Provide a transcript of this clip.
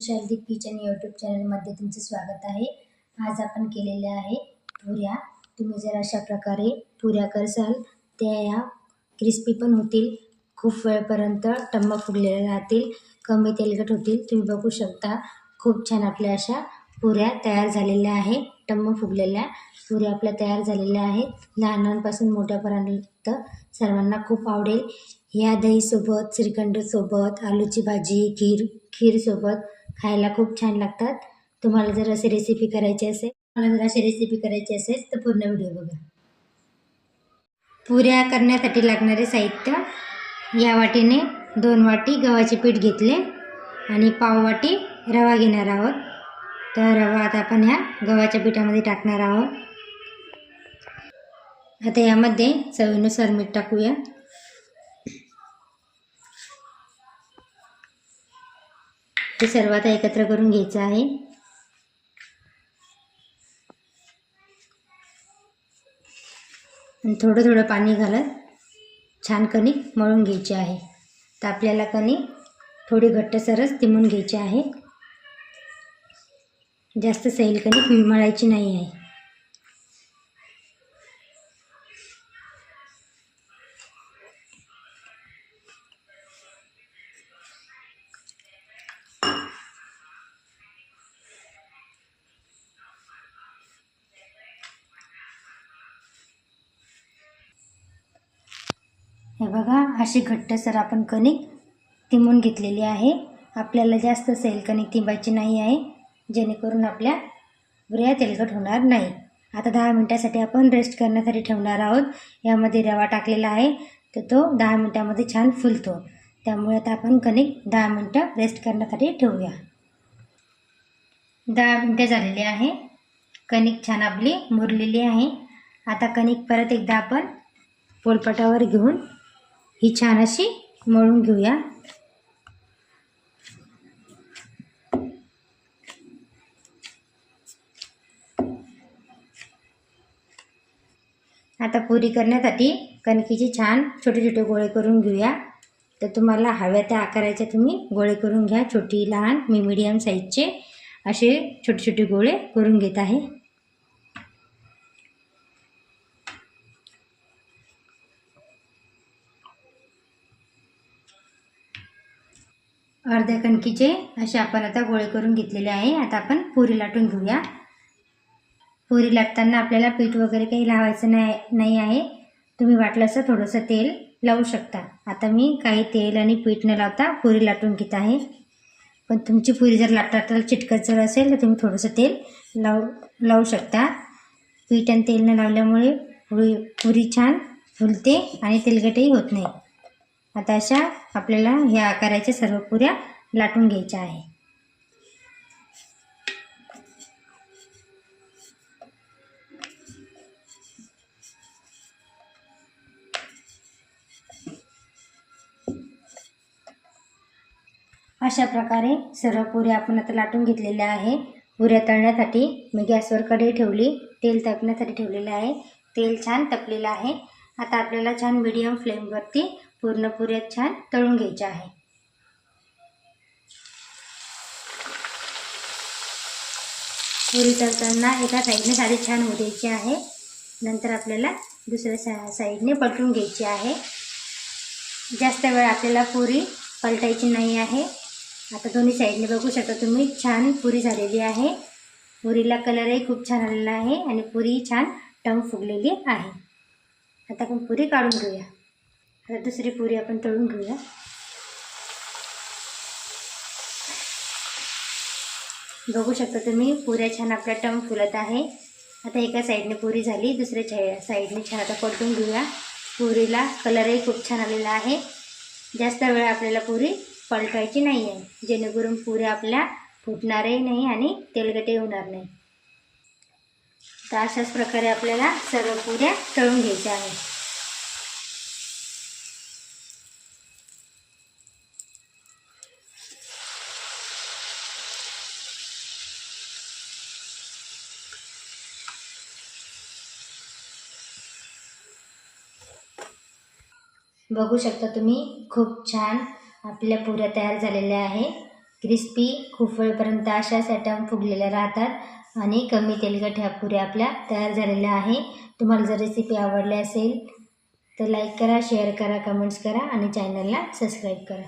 शाल्दी kitchen YouTube चॅनलमध्ये तुमचं स्वागत आहे. आज आपण केलेल्या आहे पुऱ्या. तुम्ही जर अशा प्रकारे पुऱ्या करसाल त्या या क्रिस्पी पण होतील खूप वेळपर्यंत टम्म फुगलेल्या राहतील कमी तेलकट होतील. तुम्ही बघू शकता खूप छान आपल्या अशा पुऱ्या तयार झालेल्या आहे टम्म फुगलेल्या. पुऱ्या आपल्या तयार झालेल्या आहेत. लहानांपासून मोठ्यापर्यंत सर्वांना खूप आवडेल. या दहीसोबत श्रीखंडसोबत आलूची भाजी खीर खीरसोबत खायला खूप छान लागतात. तुम्हाला जर अशी रेसिपी करायची असेल मला जर अशी रेसिपी करायची असेल तर पूर्ण व्हिडिओ बघा. पुऱ्या करण्यासाठी लागणारे साहित्य. या वाटीने दोन वाटी गव्हाचे पीठ घेतले आणि पाव वाटी रवा घेणार आहोत. तर रवा आता आपण ह्या गव्हाच्या पिठामध्ये टाकणार आहोत. आता यामध्ये चवीनुसार मीठ टाकूया. हे सर्व आता एकत्र करून घ्यायचं आहे. आणि थोडं थोडं पाणी घालत छान कणिक मळून घ्यायची आहे. तर आपल्याला कणिक थोडी घट्टसरच तिमून घ्यायची आहे. जास्त सैल कणिक मळायची नाही आहे. हे बघा अशी घट्टसर आपण कणिक तिमून घेतलेली आहे. आपल्याला जास्त सैल कणिक तिंबायची नाही आहे जेणेकरून आपल्या पुऱ्या तेलकट होणार नाही. आता दहा मिनटासाठी आपण रेस्ट करण्यासाठी ठेवणार आहोत. यामध्ये रवा टाकलेला आहे तर तो दहा मिनटामध्ये छान फुलतो. त्यामुळे आता आपण कणिक दहा मिनटं रेस्ट करण्यासाठी ठेवूया. दहा मिनटं झालेली आहे. कणिक छान आपली मुरलेली आहे. आता कणिक परत एकदा आपण पोलपटावर घेऊन ही छान अशी मळून घेऊया. आता पुरी करण्यासाठी कणकीचे छान छोटे छोटे गोळे करून घेऊया. तर तुम्हाला हव्या त्या आकाराचे तुम्ही गोळे करून घ्या. छोटी लहान मी मीडियम साईजचे असे छोटे छोटे गोळे करून घेत आहे. अर्ध्या कणकीचे असे आपण आता गोळे करून घेतलेले आहे. आता आपण पुरी लाटून घेऊया. पुरी लाटताना आपल्याला पीठ वगैरे काही लावायचं नाही नाही आहे. तुम्ही वाटलं असं थोडंसं तेल लावू शकता. आता मी काही तेल आणि पीठ न लावता पुरी लाटून घेत आहे. पण तुमची पुरी जर लाटायला चिटकत जर असेल तर तुम्ही थोडंसं तेल लावू लावू शकता. पीठ आणि तेल न लावल्यामुळे पुरी पुरी छान फुलते आणि तेलकटही होत नाही. आता अशा आपल्याला ह्या आकाराच्या सर्व पुऱ्या लाटून घ्यायच्या आहे. अशा प्रकारे सर्व पुऱ्या आपण आता लाटून घेतलेल्या आहे. पुऱ्या तळण्यासाठी मी गॅसवर कढई ठेवली तेल तापण्यासाठी ठेवलेलं आहे. तेल छान तपलेलं आहे. आता आपल्याला छान मिडियम फ्लेमवरती पूर्ण पुऱ्या छान तळून घ्यायच्या आहे. पुरी तळताना एका साईडने साडी छान होऊ द्यायची आहे. नंतर आपल्याला दुसऱ्या सा साईडने पलटून घ्यायची आहे. जास्त वेळ आपल्याला पुरी पलटायची नाही आहे. आता दोन्ही साईडने बघू शकता तुम्ही छान पुरी झालेली आहे. पुरीला कलरही खूप छान आलेला आहे आणि पुरी छान टंग फुगलेली आहे. आता आपण पुरी काढून घेऊया. आता दुसरी पुरी आपण तळून घेऊया. बघू शकता तुम्ही पुऱ्या छान आपल्या टम फुलत आहे. आता एका साईडने पुरी झाली दुसऱ्या छा साईडने छान आता पलटून घेऊया. पुरीला कलरही खूप छान आलेला आहे. जास्त वेळ आपल्याला पुरी पलटायची नाही आहे जेणेकरून पुऱ्या आपल्या फुटणारही नाही आणि तेलगटे होणार नाही. तर अशाच प्रकारे आपल्याला सर्व पुऱ्या तळून घ्यायच्या आहेत. बघू शकता तुम्ही खूप छान आपल्या पुऱ्या तयार झालेल्या आहे क्रिस्पी खूप वेळपर्यंत अशा सॅटम फुगलेल्या राहतात आणि कमी तेलकट ह्या पुऱ्या आपल्या तयार झालेल्या आहे तुम्हाला जर रेसिपी आवडली असेल तर लाईक करा शेअर करा कमेंट्स करा आणि चॅनलला सबस्क्राईब करा.